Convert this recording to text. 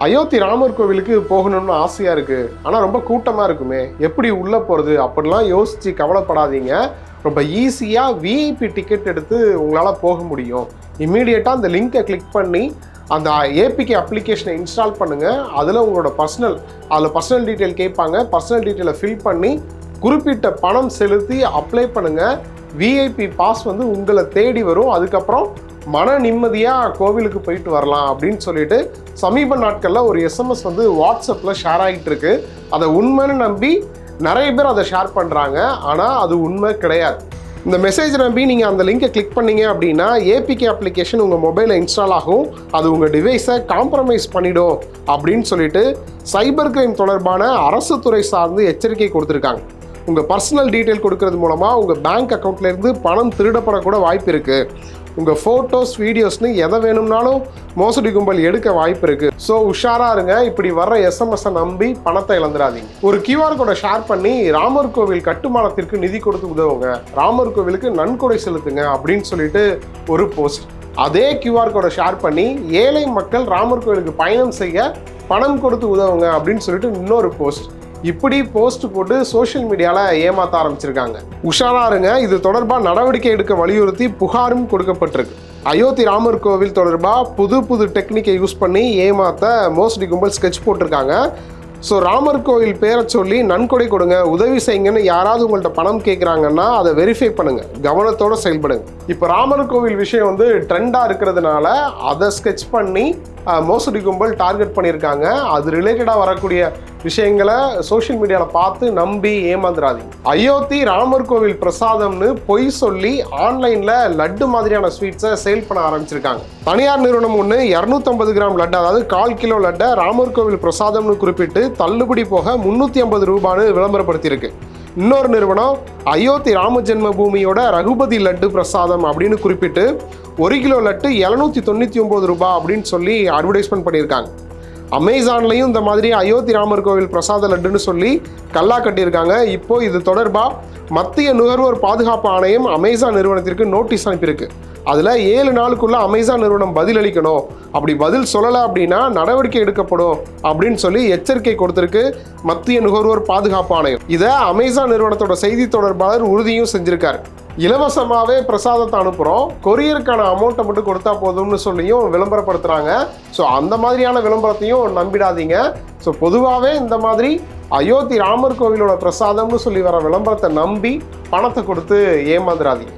அயோத்தி ராமர் கோவிலுக்கு போகணும்னு ஆசையா இருக்கு. ஆனா ரொம்ப கூட்டமா இருக்குமே. எப்படி உள்ள போறது அப்படிலாம் யோசிச்சு கவலைப்படாதீங்க. ரொம்ப ஈஸியா விஐபி டிக்கெட் எடுத்து உங்களால போக முடியும். இம்மீடியட்டா அந்த லிங்கை கிளிக் பண்ணி அந்த ஏபிகே அப்ளிகேஷனை இன்ஸ்டால் பண்ணுங்க. அதில் உங்களோட பர்சனல் அதில் பர்சனல் டீட்டெயில் கேட்பாங்க. பர்சனல் டீட்டெயிலை ஃபில் பண்ணி குறிப்பிட்ட பணம் செலுத்தி அப்ளை பண்ணுங்க. விஐபி பாஸ் வந்து உங்களை தேடி வரும். அதுக்கப்புறம் மன நிம்மதியாக கோவிலுக்கு போயிட்டு வரலாம் அப்படின்னு சொல்லிட்டு சமீப நாட்களில் ஒரு எஸ்எம்எஸ் வந்து வாட்ஸ்அப்பில் ஷேர் ஆகிட்டு இருக்கு. அதை உண்மைன்னு நம்பி நிறைய பேர் அதை ஷேர் பண்ணுறாங்க ஆனால் அது உண்மை கிடையாது. இந்த மெசேஜ் நம்பி நீங்கள் அந்த லிங்கை கிளிக் பண்ணீங்க அப்படின்னா ஏபிகே அப்ளிகேஷன் உங்கள் மொபைலில் இன்ஸ்டால் ஆகும். அது உங்கள் டிவைஸை காம்ப்ரமைஸ் பண்ணிடும் அப்படின்னு சொல்லிட்டு சைபர் கிரைம் தொடர்பான அரசு துறை சார்ந்து எச்சரிக்கை கொடுத்துருக்காங்க. உங்கள் பர்சனல் டீட்டெயில் கொடுக்கறது மூலமாக உங்கள் பேங்க் அக்கௌண்ட்லேருந்து பணம் திருடப்படக்கூட வாய்ப்பு இருக்குது உங்கள் ஃபோட்டோஸ் வீடியோஸ்னு எதை வேணும்னாலும் மோசடி கும்பல் எடுக்க வாய்ப்பு இருக்குது ஸோ உஷாராக இருங்க. இப்படி வர்ற எஸ்எம்எஸ்ஸை நம்பி பணத்தை இழந்துடாதீங்க. ஒரு கியூஆர் கோடை ஷேர் பண்ணி ராமர் கோவில் கட்டுமானத்திற்கு நிதி கொடுத்து உதவுங்க. ராமர் கோவிலுக்கு நன்கொடை செலுத்துங்க அப்படின்னு சொல்லிட்டு ஒரு போஸ்ட் அதே கியூஆர் கோடை ஷேர் பண்ணி ஏழை மக்கள் ராமர் கோவிலுக்கு பயணம் செய்ய பணம் கொடுத்து உதவுங்க அப்படின்னு சொல்லிட்டு இன்னொரு போஸ்ட் இப்படி போஸ்ட் போட்டு சோஷியல் மீடியாவில் ஏமாத்த ஆரம்பிச்சிருக்காங்க. உஷாரா இருங்க இது தொடர்பாக நடவடிக்கை எடுக்க வலியுறுத்தி புகாரும் கொடுக்கப்பட்டிருக்கு. அயோத்தி ராமர் கோவில் தொடர்பாக புது புது டெக்னிக்கை யூஸ் பண்ணி ஏமாத்த மோசடி கும்பல் ஸ்கெட்ச் போட்டிருக்காங்க. ஸோ ராமர் கோவில் பேரை சொல்லி நன்கொடை கொடுங்க உதவி செய்யுங்கன்னு யாராவது உங்கள்கிட்ட பணம் கேட்குறாங்கன்னா அதை வெரிஃபை பண்ணுங்க. கவனத்தோட செயல்படுங்க. இப்போ ராமர் கோவில் விஷயம் வந்து ட்ரெண்டாக இருக்கிறதுனால அதை ஸ்கெட்ச் பண்ணி மோசடி கும்பல் டார்கெட் பண்ணியிருக்காங்க. அது ரிலேட்டடாக வரக்கூடிய விஷயங்களை சோஷியல் மீடியாவில் பார்த்து நம்பி ஏமாந்துடாதீங்க அயோத்தி ராமர் கோவில் பிரசாதம்னு பொய் சொல்லி ஆன்லைனில் லட்டு மாதிரியான ஸ்வீட்ஸை சேல் பண்ண ஆரம்பிச்சிருக்காங்க. தனியார் நிறுவனம் ஒன்று இரநூத்தம்பது கிராம் லட்டு அதாவது கால் கிலோ லட்டை ராமர் கோவில் பிரசாதம்னு குறிப்பிட்டு தள்ளுபடி போக முந்நூற்றி ஐம்பது ரூபான்னு விளம்பரப்படுத்தியிருக்கு. இன்னொரு நிறுவனம் அயோத்தி ராம ஜென்ம பூமியோட ரகுபதி லட்டு பிரசாதம் அப்படின்னு குறிப்பிட்டு ஒரு கிலோ லட்டு எழுநூற்றி தொண்ணூற்றி ஒம்பது ரூபாய் அப்படின்னு சொல்லி அட்வர்டைஸ்மெண்ட் பண்ணியிருக்காங்க. அமேசான்லையும் இந்த மாதிரி அயோத்தி ராமர் கோவில் பிரசாத லட்டுன்னு சொல்லி கல்லா கட்டியிருக்காங்க. இப்போ இது தொடர்பாக மத்திய நுகர்வோர் பாதுகாப்பு ஆணையம் அமேசான் நிறுவனத்திற்கு நோட்டீஸ் அனுப்பியிருக்கு. அதில் ஏழு நாளுக்குள்ளே அமேசான் நிறுவனம் பதில் அளிக்கணும். அப்படி பதில் சொல்லலை அப்படின்னா நடவடிக்கை எடுக்கப்படும் அப்படின்னு சொல்லி எச்சரிக்கை கொடுத்துருக்கு மத்திய நுகர்வோர் பாதுகாப்பு ஆணையம். இதை அமேசான் நிறுவனத்தோட செய்தி தொடர்பாளர் உறுதியும் செஞ்சிருக்காரு. இலவசமாகவே பிரசாதத்தை அனுப்புகிறோம் கொரியருக்கான அமௌண்ட்டை மட்டும் கொடுத்தா போதும்னு சொல்லியும் விளம்பரப்படுத்துகிறாங்க ஸோ அந்த மாதிரியான விளம்பரத்தையும் நம்பிடாதீங்க. ஸோ பொதுவாகவே இந்த மாதிரி அயோத்தி ராமர் கோவிலோட பிரசாதம்னு சொல்லி வர விளம்பரத்தை நம்பி பணத்தை கொடுத்து ஏமாந்துடாதீங்க